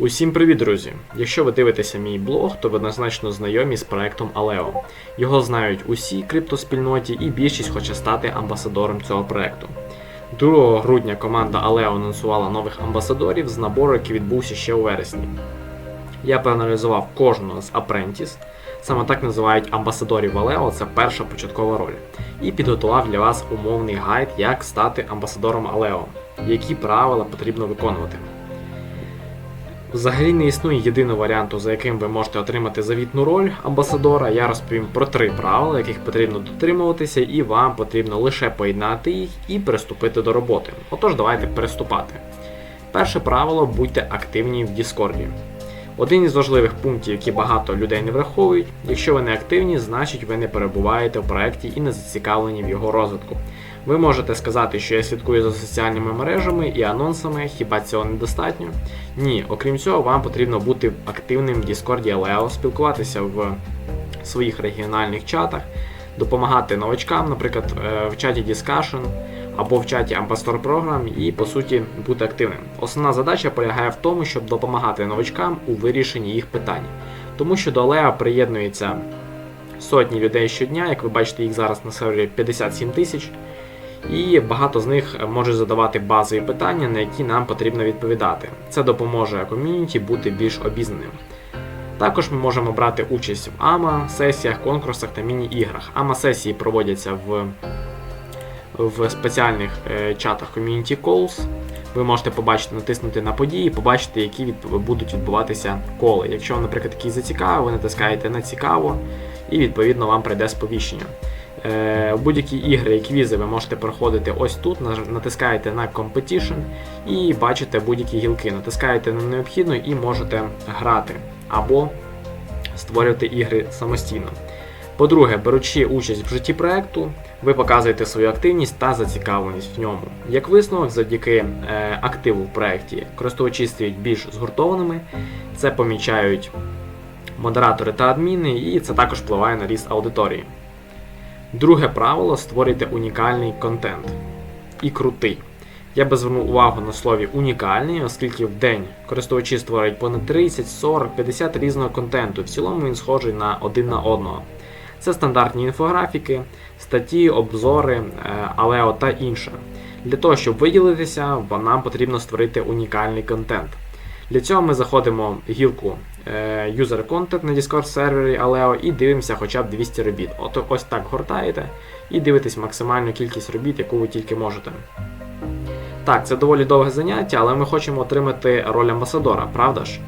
Усім привіт, друзі! Якщо ви дивитеся мій блог, то ви однозначно знайомі з проектом Aleo. Його знають усі криптоспільноті і більшість хоче стати амбасадором цього проекту. 2 грудня команда Aleo анонсувала нових амбасадорів з набору, який відбувся ще у вересні. Я проаналізував кожного з Apprentice, саме так називають амбасадорів Aleo, це перша початкова роль. І підготував для вас умовний гайд, як стати амбасадором Aleo, які правила потрібно виконувати. Взагалі не існує єдиного варіанту, за яким ви можете отримати завітну роль амбасадора. Я розповім про три правила, яких потрібно дотримуватися, і вам потрібно лише поєднати їх і приступити до роботи. Отож, давайте приступати. Перше правило будьте активні в Діскорді. Один із важливих пунктів, які багато людей не враховують, якщо ви не активні, значить ви не перебуваєте в проєкті і не зацікавлені в його розвитку. Ви можете сказати, що я слідкую за соціальними мережами і анонсами, хіба цього недостатньо? Ні, окрім цього, вам потрібно бути активним в Discord Aleo, спілкуватися в своїх регіональних чатах, допомагати новачкам, наприклад, е, в чаті Discussion або в чаті Ambassador Program і, по суті, бути активним. Основна задача полягає в тому, щоб допомагати новачкам у вирішенні їх питань. Тому що до Aleo приєднується сотні людей щодня, як ви бачите, їх зараз на сервері 57 тисяч. І багато з них можуть задавати базові питання, на які нам потрібно відповідати. Це допоможе ком'юніті бути більш обізнаним. Також ми можемо брати участь в АМА, сесіях, конкурсах та міні-іграх. АМА-сесії проводяться в в спеціальних е, чатах Community Calls. Ви можете побачити, натиснути на події, побачити, які від, будуть відбуватися коли. Якщо, наприклад, такий зацікавив, ви натискаєте на цікаво і відповідно вам прийде сповіщення. Е, будь-які ігри і квізи ви можете проходити ось тут, натискаєте на Competition і бачите будь-які гілки. Натискаєте на необхідну і можете грати або створювати ігри самостійно. По-друге, беручи участь в житті проекту, ви показуєте свою активність та зацікавленість в ньому. Як висновок, завдяки е, активу в проєкті користувачі стають більш згуртованими, це помічають модератори та адміни, і це також впливає на ріст аудиторії. Друге правило створюйте унікальний контент. І крутий. Я би звернув увагу на слові унікальний, оскільки в день користувачі створюють понад 30, 40, 50 різного контенту. В цілому він схожий на один на одного. Це стандартні інфографіки, статті, обзори, алео та інше. Для того, щоб виділитися, нам потрібно створити унікальний контент. Для цього ми заходимо в гілку е, User Content на Discord сервері Aleo і дивимося хоча б 200 робіт. От ось так гортаєте і дивитесь максимальну кількість робіт, яку ви тільки можете. Так, це доволі довге заняття, але ми хочемо отримати роль амбасадора, правда ж?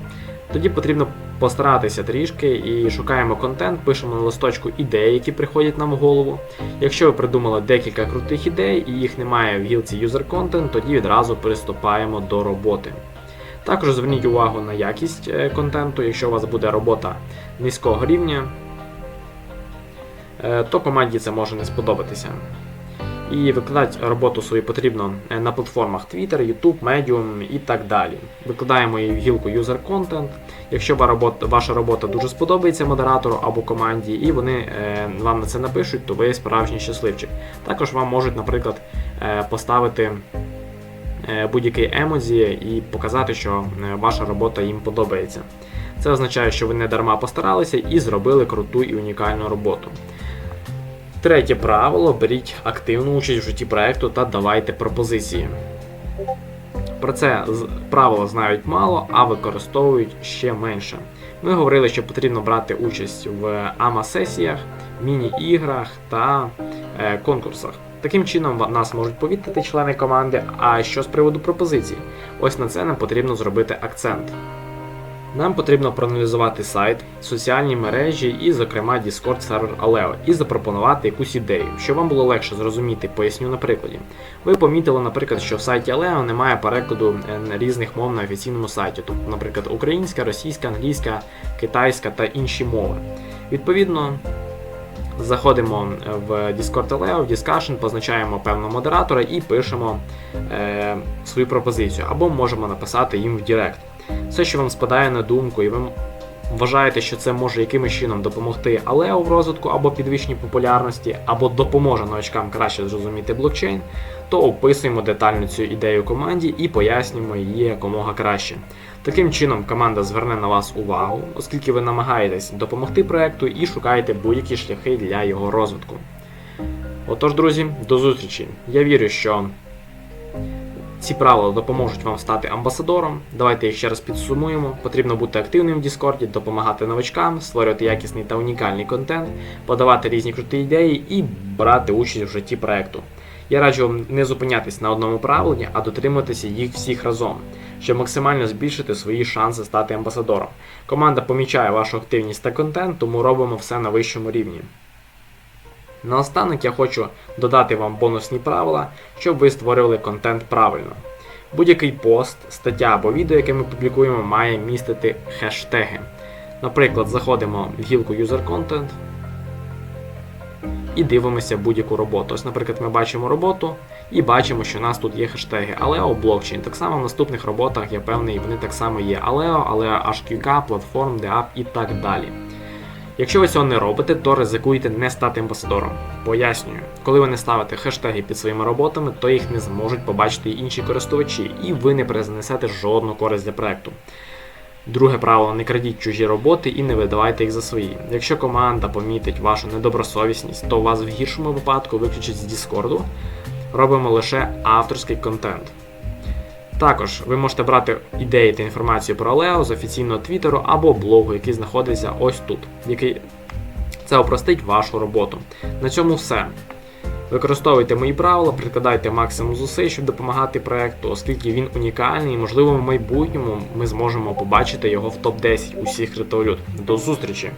Тоді потрібно постаратися трішки і шукаємо контент, пишемо на листочку ідеї, які приходять нам в голову. Якщо ви придумали декілька крутих ідей і їх немає в гілці User Content, тоді відразу приступаємо до роботи. Також зверніть увагу на якість е, контенту, якщо у вас буде робота низького рівня, е, то команді це може не сподобатися. І викладати роботу свою потрібно е, на платформах Twitter, YouTube, Medium і так далі. Викладаємо її в гілку User Content. Якщо ваша робота дуже сподобається модератору або команді, і вони вам на це напишуть, то ви справжній щасливчик. Також вам можуть, наприклад, поставити будь-який емодзі і показати, що е, ваша робота їм подобається. Це означає, що ви не дарма постаралися і зробили круту і унікальну роботу. Третє правило: беріть активну участь в житті проекту та давайте пропозиції. Про це правило знають мало, а використовують ще менше. Ми говорили, що потрібно брати участь в АМА-сесіях, міні-іграх та е, конкурсах. Таким чином нас можуть повідати члени команди, а що з приводу пропозицій? Ось на це нам потрібно зробити акцент. Нам потрібно проаналізувати сайт, соціальні мережі і, зокрема, Discord сервер Aleo і запропонувати якусь ідею, щоб вам було легше зрозуміти, поясню на прикладі. Ви помітили, наприклад, що в сайті Aleo немає перекладу е, різних мов на офіційному сайті, тобто, наприклад, українська, російська, англійська, китайська та інші мови. Відповідно, Заходимо в Discord Leo, в Discussion, позначаємо певного модератора і пишемо е, свою пропозицію, або можемо написати їм в Директ. Все, що вам спадає на думку, і ви вважаєте, що це може якимось чином допомогти Aleo в розвитку або підвищенні популярності, або допоможе новачкам краще зрозуміти блокчейн, то описуємо детально цю ідею команді і пояснюємо її якомога краще. Таким чином, команда зверне на вас увагу, оскільки ви намагаєтесь допомогти проекту і шукаєте будь-які шляхи для його розвитку. Отож, друзі, до зустрічі. Я вірю, що ці правила допоможуть вам стати амбасадором. Давайте ще раз підсумуємо. Потрібно бути активним в Діскорді, допомагати новачкам, створювати якісний та унікальний контент, подавати різні круті ідеї і брати участь в житті проекту. Я раджу вам не зупинятись на одному правилі, а дотримуватися їх всіх разом, щоб максимально збільшити свої шанси стати амбасадором. Команда помічає вашу активність та контент, тому робимо все на вищому рівні. Наостанок я хочу додати вам бонусні правила, щоб ви створювали контент правильно. Будь-який пост, стаття або відео, яке ми публікуємо, має містити хештеги. Наприклад, заходимо в гілку User Content і дивимося будь-яку роботу. Ось, наприклад, ми бачимо роботу і бачимо, що у нас тут є хештеги Aleo, блокчейн. Так само в наступних роботах, я певний, вони так само є Aleo, Aleo HQK, платформ, DApp і так далі. Якщо ви цього не робите, то ризикуєте не стати амбасадором. Пояснюю, коли ви не ставите хештеги під своїми роботами, то їх не зможуть побачити інші користувачі, і ви не принесете жодну користь для проекту. Друге правило: не крадіть чужі роботи і не видавайте їх за свої. Якщо команда помітить вашу недобросовісність, то вас в гіршому випадку виключать з Діскорду. Робимо лише авторський контент. Також ви можете брати ідеї та інформацію про Лео з офіційного твіттеру або блогу, який знаходиться ось тут, який це опростить вашу роботу. На цьому все. Використовуйте мої правила, прикладайте максимум зусиль, щоб допомагати проекту, оскільки він унікальний і, можливо, в майбутньому ми зможемо побачити його в топ-10 усіх криптовалют. До зустрічі!